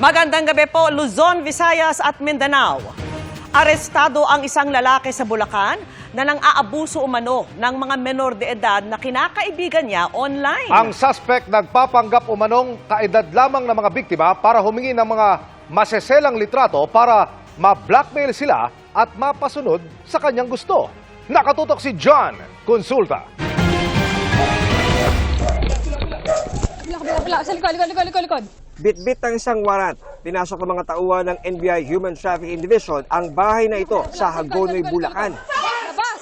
Magandang gabi po, Luzon, Visayas at Mindanao. Arestado ang isang lalaki sa Bulacan na nang aabuso umano ng mga menor de edad na kinakaibigan niya online. Ang suspect nagpapanggap umanong kaedad lamang ng mga biktima para humingi ng mga maseselang litrato para ma-blackmail sila at mapasunod sa kanyang gusto. Nakatutok si John Consulta. Bila, bila, bila. Sa likod, likod, likod, likod, likod. Bitbit ng isang warrant, pinasok ng mga tauhan ng NBI Human Trafficking Division ang bahay na ito sa Hagonoy, Bulacan. Labas!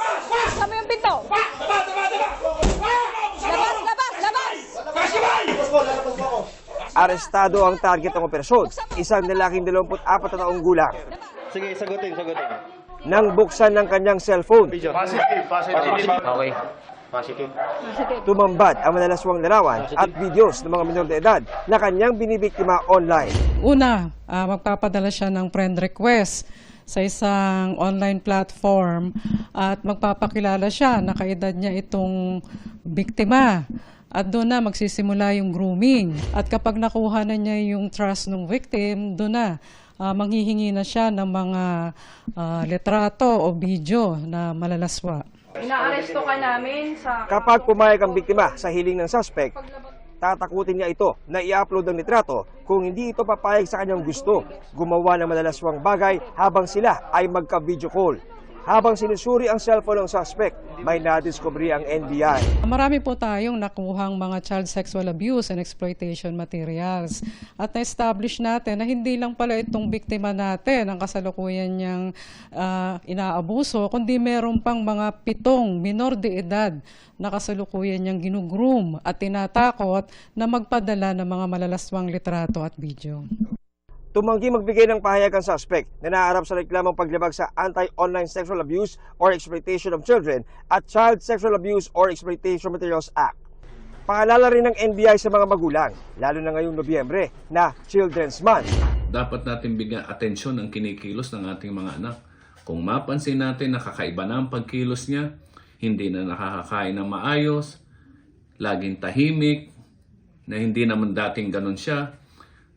Sama yung pinto! Labas, labas, labas! Arestado ang target ng operasyon, isang lalaking 24 na taong gulang. Sige, sagutin, sagutin. Nang buksan ng kanyang cellphone, Positive, positive. Okay. Positive. tumambad ang manalaswang larawan at videos ng mga minor de edad na kanyang binibiktima online. Una, ah, magpapadala siya ng friend request sa isang online platform at magpapakilala siya na kaedad niya itong biktima. At doon na magsisimula yung grooming. At kapag nakuha na niya yung trust ng victim, doon na ah, manghihingi na siya ng mga ah, litrato o video na malalaswa. Inaaresto ka namin sa... Kapag pumayag ang biktima sa hiling ng suspect, tatakutin niya ito na i-upload ang litrato kung hindi ito papayag sa kanyang gusto. Gumawa ng malalaswang bagay habang sila ay magka-video call. Habang sinusuri ang cellphone ng suspect, may nadiskubre ang NBI. Marami po tayong nakuhang mga child sexual abuse and exploitation materials. At na-establish natin na hindi lang pala itong biktima natin ang kasalukuyan niyang ah, inaabuso, kundi meron pang mga pitong minor de edad na kasalukuyan niyang ginugroom at tinatakot na magpadala ng mga malalaswang litrato at video. Tumanggi magbigay ng pahayag ang suspect na naharap sa reklamang paglabag sa Anti-Online Sexual Abuse or Exploitation of Children at Child Sexual Abuse or Exploitation Materials Act. Paalala rin ng NBI sa mga magulang, lalo na ngayong Nobyembre na Children's Month. dapat natin bigyan atensyon ang kinikilos ng ating mga anak. Kung mapansin natin na kakaiba na ang pagkilos niya, hindi na nakakakain ng maayos, laging tahimik, na hindi naman dating ganun siya,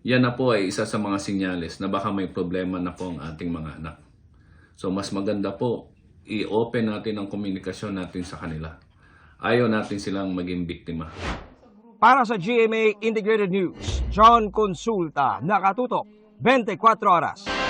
yan na po ay isa sa mga sinyales na baka may problema na po ang ating mga anak. So mas maganda po, i-open natin ang komunikasyon natin sa kanila. Ayaw natin silang maging biktima. Para sa GMA Integrated News, John Consulta, nakatutok 24 oras.